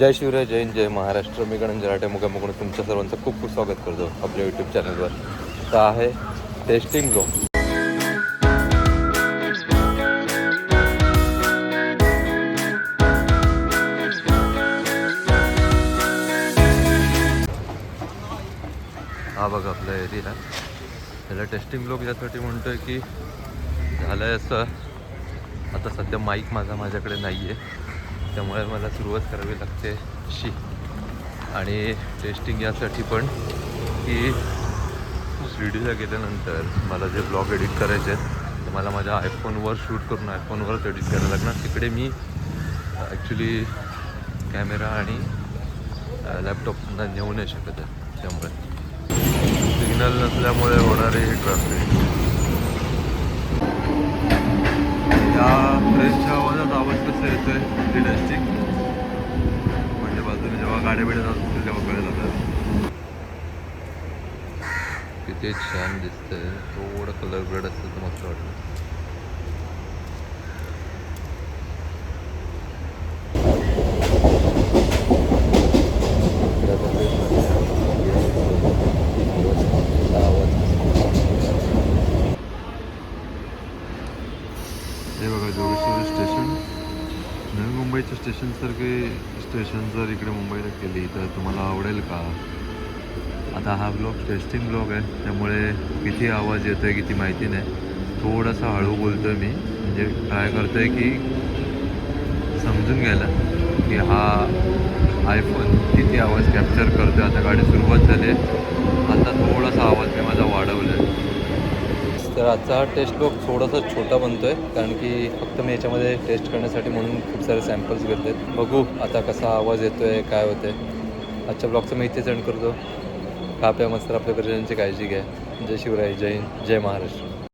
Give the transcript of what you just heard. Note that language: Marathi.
जय शिवराय जय हिंद जय महाराष्ट्र. मी गणन जराटे मुकामुकडून तुमच्या सर्वांचं खूप खूप स्वागत करतो आपल्या यूट्यूब चॅनलवर तर आहे टेस्टिंग ब्लॉग हा बघा आपला एरिया त्याला टेस्टिंग ब्लॉग यासाठी म्हणतोय की झालं आहे असं. आता सध्या माईक माझा माझ्याकडे नाही आहे त्यामुळे मला सुरुवात करावी लागते अशी. आणि टेस्टिंग यासाठी पण की शिर्डीला गेल्यानंतर मला जे ब्लॉग एडिट करायचे आहेत तर मला माझ्या आयफोनवर शूट करून आयफोनवरच एडिट करायला लागणार. तिकडे मी ॲक्च्युली कॅमेरा आणि लॅपटॉपना नेऊ नाही शकत आहे. त्यामुळे. सिग्नल नसल्यामुळे होणारे हे ट्रॅफिक या ट्रेनच्या आवाजात आवाज कसा येतोय टेस्टिंग म्हणजे बाजूने जेव्हा गाड्या बिड्या जात असतील तेव्हा कळेल आपल्याला किती छान दिसतंय थोडं कलर ग्रेड असतं तर मस्त वाटतं हे बघा जोगेश्वरी स्टेशन नवी मुंबईच्या स्टेशनसारखे स्टेशन जर इकडे मुंबईला केली तर तुम्हाला आवडेल का? आता हा ब्लॉग टेस्टिंग ब्लॉग आहे. त्यामुळे किती आवाज येतो आहे किती माहिती नाही. थोडासा हळू बोलतो आहे मी. म्हणजे ट्राय करतो आहे की समजून घ्यायला की हा आयफोन किती आवाज कॅप्चर करतो आता गाडी सुरुवात झाली आहे. आता थोडासा आवाज मी माझा वाढवला आहे तर आजचा हा टेस्ट ब्लॉग थोडासा छोटा बनतो आहे कारण की फक्त मी याच्यामध्ये टेस्ट करण्यासाठी म्हणून खूप सारे सॅम्पल्स घेतले बघू आता कसा आवाज येतो आहे काय होतं आहे आजच्या ब्लॉगचं मी इथेच एंड करतो. खा प्या मस्त आपल्या परिजनांची काळजी घ्या. जय शिवराय जय हिंद जय महाराष्ट्र.